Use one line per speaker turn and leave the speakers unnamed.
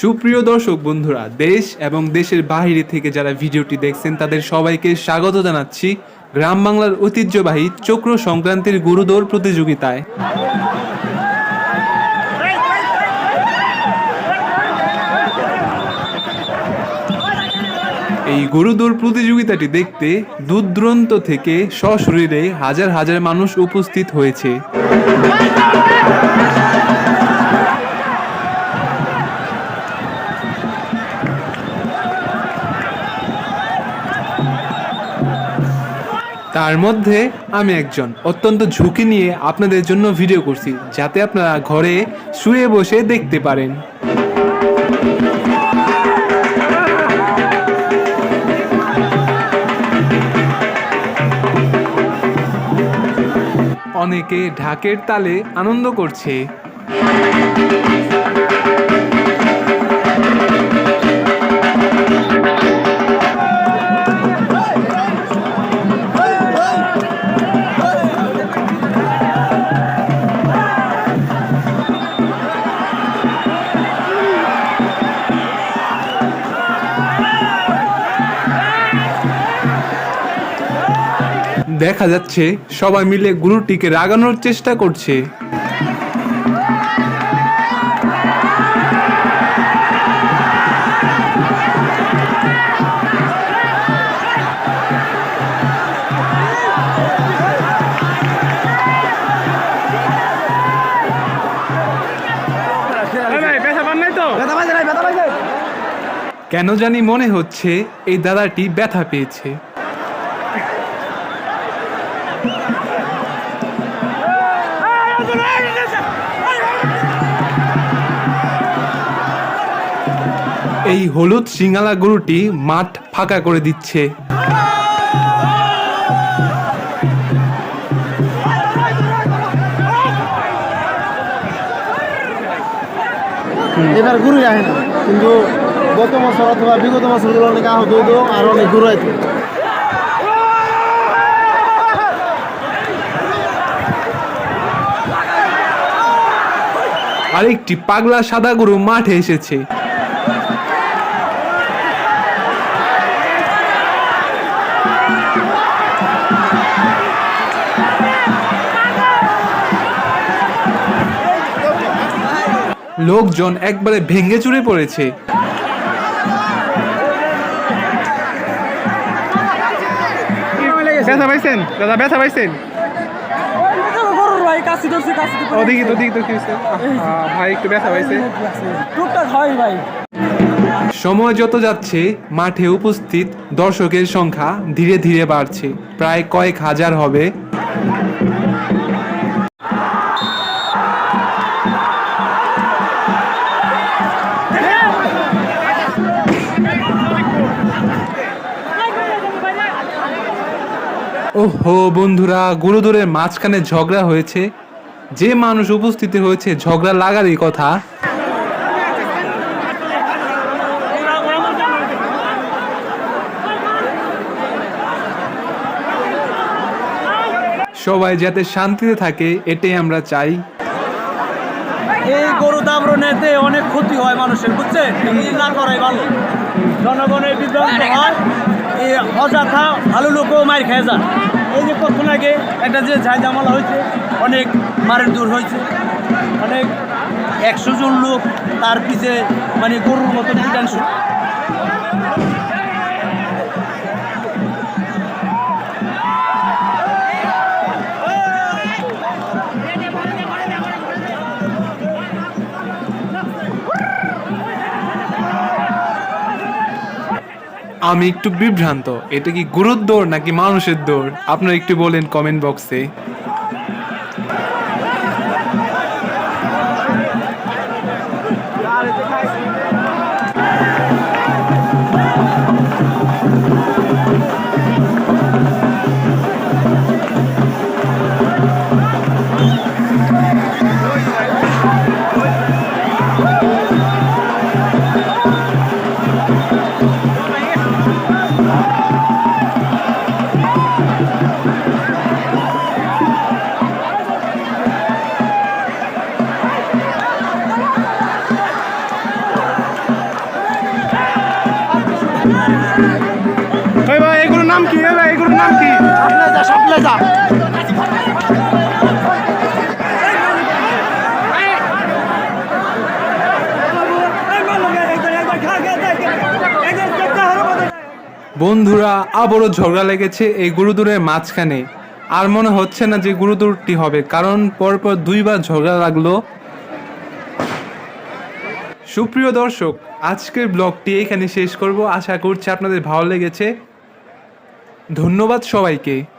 সুপ্রিয় দর্শক বন্ধুরা, দেশ এবং দেশের বাইরে থেকে যারা ভিডিওটি দেখছেন, তাদের সবাইকে স্বাগত জানাচ্ছি গ্রাম বাংলার ঐতিহ্যবাহী চক্র সংক্রান্তির গুরুদৌড় প্রতিযোগিতায়। এই গরুদৌড় প্রতিযোগিতাটি দেখতে দূরদূরান্ত থেকে সশরীরে হাজার হাজার মানুষ উপস্থিত হয়েছে। তার মধ্যে আমি একজন। অত্যন্ত ঝুঁকি নিয়ে আপনাদের জন্য ভিডিও করছি, যাতে আপনারা ঘরে শুয়ে বসে দেখতে পারেন। অনেকে ঢাকের তালে আনন্দ করছে। দেখা যাচ্ছে সবাই মিলে গুরুটিকে রাগানোর চেষ্টা করছে। কেন জানি মনে হচ্ছে এই দাদাটি ব্যথা পেয়েছে। এই হলুদ সিঙ্গালা গরুটি মাঠ ফাঁকা করে দিচ্ছে।
এবার ঘুরে আসে না। কিন্তু গত বছর অথবা বিগত বছরগুলো অনেক আহত হইতো, আর অনেক ঘুরে আইতো।
আরেকটি পাগলা সাদা গরু মাঠে এসেছে। লোকজন একবারে ভেঙে চুরে পড়েছে।
ব্যথা পাইছেন? দাদা, ব্যথা পাইছেন?
ভাই কাশি ধরছি কাশি
ওদিকে তো দিকে তো কি হয়েছে ভাই একটু ব্যথা
টুকটাক হয় ভাই।
সময় যত যাচ্ছে মাঠে উপস্থিত দর্শকের সংখ্যা ধীরে ধীরে বাড়ছে। প্রায় কয়েক হাজার হবে ওহো বন্ধুরা গুরুদুরের মাঝখানে ঝগড়া হয়েছে। যে মানুষ উপস্থিত হয়েছে ঝগড়া লাগারই কথা। সবাই যাতে শান্তিতে থাকে এটাই আমরা চাই।
এই গরু দামরনেতে অনেক ক্ষতি হয় মানুষের বুঝছেন? এই না করাই ভালো। জনগণের বিভ্রান্ত হয়। অযথা ভালো লোকও মার খেয়ে যান এই যে কখন আগে একটা যে ঝাইজামালা হয়েছে, অনেক মারের দূর হয়েছে। অনেক একশো জন লোক তার পিছে মানে গরুর মতো পিটান
আমি একটু বিভ্রান্ত। এটা কি গুরুর দৌড় নাকি মানুষের দৌড়? আপনারা একটু বলেন কমেন্ট বক্সে
নাম কি?
বন্ধুরা, আবারও ঝগড়া লেগেছে এই গুরুদুরের মাঝখানে। আর মনে হচ্ছে না যে গুরুদুরটি হবে, কারণ পরপর দুইবার ঝগড়া লাগল। সুপ্রিয় দর্শক, আজকের ব্লগটি এখানে শেষ করব। আশা করছি আপনাদের ভালো লেগেছে। ধন্যবাদ সবাইকে।